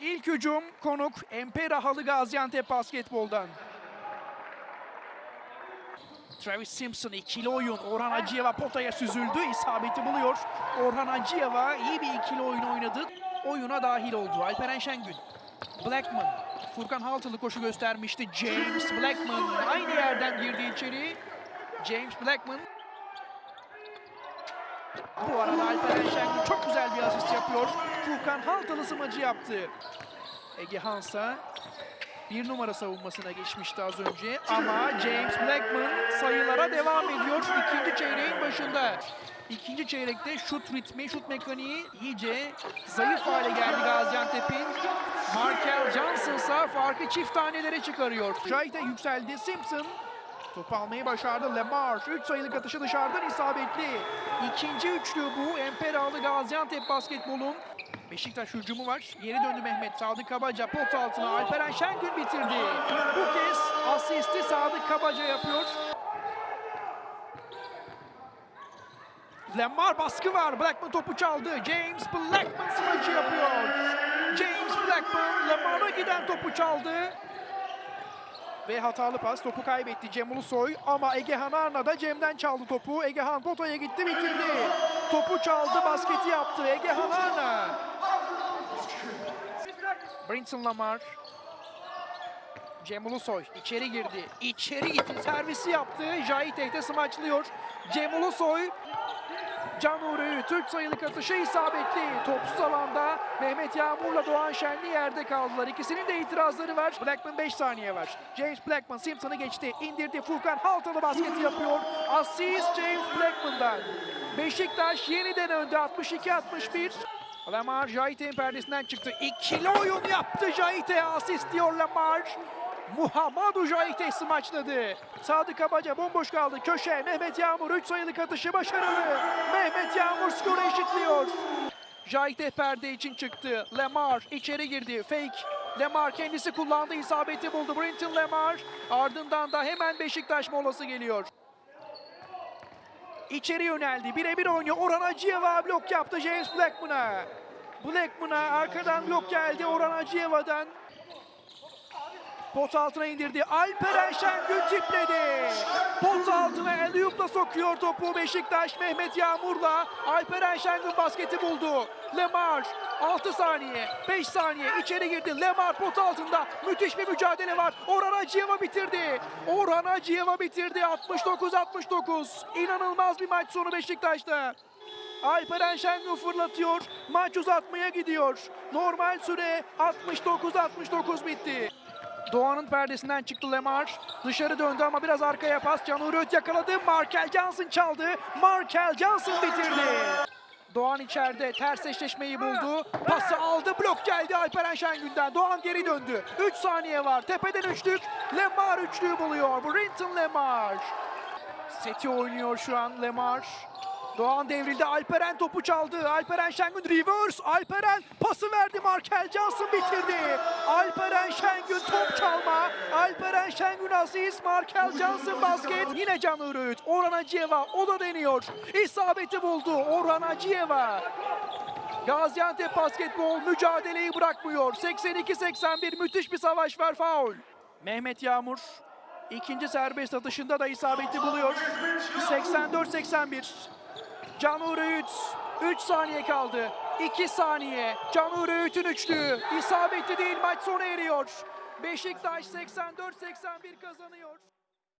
İlk hücum konuk Empera Halı Gaziantep basketboldan. Travis Simpson ikili oyun. Orhan Acıyeva potaya süzüldü. isabeti buluyor. Orhan Acıyeva iyi bir ikili oyun oynadı. Oyuna dahil oldu. Alperen Şengün. Blackman. Furkan Haltılı koşu göstermişti. James Blackman aynı yerden girdi içeri. James Blackman. Bu arada Alperen Şengün çok güzel bir asist yapıyor. Furkan Haltılı smacı yaptı. Ege Hansa bir numara savunmasına geçmişti az önce ama James Blackman sayılara devam ediyor ikinci çeyreğin başında. İkinci çeyrekte şut ritmi, şut mekaniği iyice zayıf hale geldi Gaziantep'in. Markel Johnson ise farkı çift tanelere çıkarıyor. Jahit'e yükseldi. Simpson topu almayı başardı. Lemar 3 sayılık atışı dışarıdan isabetli. İkinci üçlü bu. Emperalı Gaziantep basketbolun Beşiktaş hücumu var. Geri döndü Mehmet. Sadık Kabaca pot altına. Alperen Şengün bitirdi. Bu kez asisti Sadık Kabaca yapıyor. Lemar baskı var. Blackman topu çaldı. James Blackman smacı yapıyor. James Blackman Lemar'a giden topu çaldı. Ve hatalı pas. Topu kaybetti Cem Ulusoy. Ama Egehan Arna da Cem'den çaldı topu. Egehan potaya gitti bitirdi. Topu çaldı basketi yaptı. Egehan Arna. Brinson Lamar. Cem Ulusoy içeri girdi. İçeri gitti. Servisi yaptı. Jahit Ehte smaçlıyor. Cem Ulusoy. Can Türk sayılık atışı isabetli. Topsuz alanda Mehmet Yağmur'la Doğan Şenli yerde kaldılar. İkisinin de itirazları var. Blackman 5 saniye var. James Blackman Simpson'ı geçti. indirdi. Furkan Haltalı basketi yapıyor. Asist James Blackman'dan. Beşiktaş yeniden önde 62-61. Lamar Jahit'in perdesinden çıktı. İkili oyun yaptı Jahit'e. Asist diyor Lamar. Muhammadu Jahit'e smaçladı. Sadık Abaca bomboş kaldı. Köşe Mehmet Yağmur 3 sayılık atışı başarılı. Mehmet Yağmur skoru eşitliyor. Jahit'e perde için çıktı. Lemar içeri girdi. Fake. Lemar kendisi kullandı. isabeti buldu. Brinton Lemar. Ardından da hemen Beşiktaş molası geliyor. İçeri yöneldi. Birebir oynuyor. Orhan Acıyeva blok yaptı James Blackman'a. Blackman'a arkadan blok geldi Orhan Acıyeva'dan. Pot altına indirdi. Alperen Şengün tipledi. Pot altına Eliyup'la sokuyor topu Beşiktaş. Mehmet Yağmur'la Alperen Şengün basketi buldu. Lemar 6 saniye, 5 saniye içeri girdi. Lemar pot altında. Müthiş bir mücadele var. Orhan Acıyeva bitirdi. Orhan Acıyeva bitirdi. 69-69. İnanılmaz bir maç sonu Beşiktaş'ta. Alperen Şengün fırlatıyor. Maç uzatmaya gidiyor. Normal süre 69-69 bitti. Doğan'ın perdesinden çıktı Lemar. Dışarı döndü ama biraz arkaya pas. Can Öt yakaladı. Markel Johnson çaldı. Markel Johnson bitirdi. Doğan içeride ters eşleşmeyi buldu. Pası aldı. Blok geldi Alperen Şengün'den. Doğan geri döndü. 3 saniye var. Tepeden üçlük. Lemar üçlüğü buluyor. Brinton Lemar. Seti oynuyor şu an Lemar. Doğan devrildi. Alperen topu çaldı. Alperen Şengün reverse. Alperen pası verdi. Markel Johnson bitirdi. Alperen Şengün top çalma. Alperen Şengün asist. Markel Johnson basket. Yine Can Ürüt. Orhan Acıyeva o da deniyor. İsabeti buldu. Orhan Acıyeva. Gaziantep basketbol mücadeleyi bırakmıyor. 82-81 müthiş bir savaş var faul. Mehmet Yağmur ikinci serbest atışında da isabeti buluyor. 84-81. Can Uğur Öğüt 3 saniye kaldı. 2 saniye. Can Uğur Öğüt'ün üçlüğü. İsabetli değil maç sona eriyor. Beşiktaş 84-81 kazanıyor.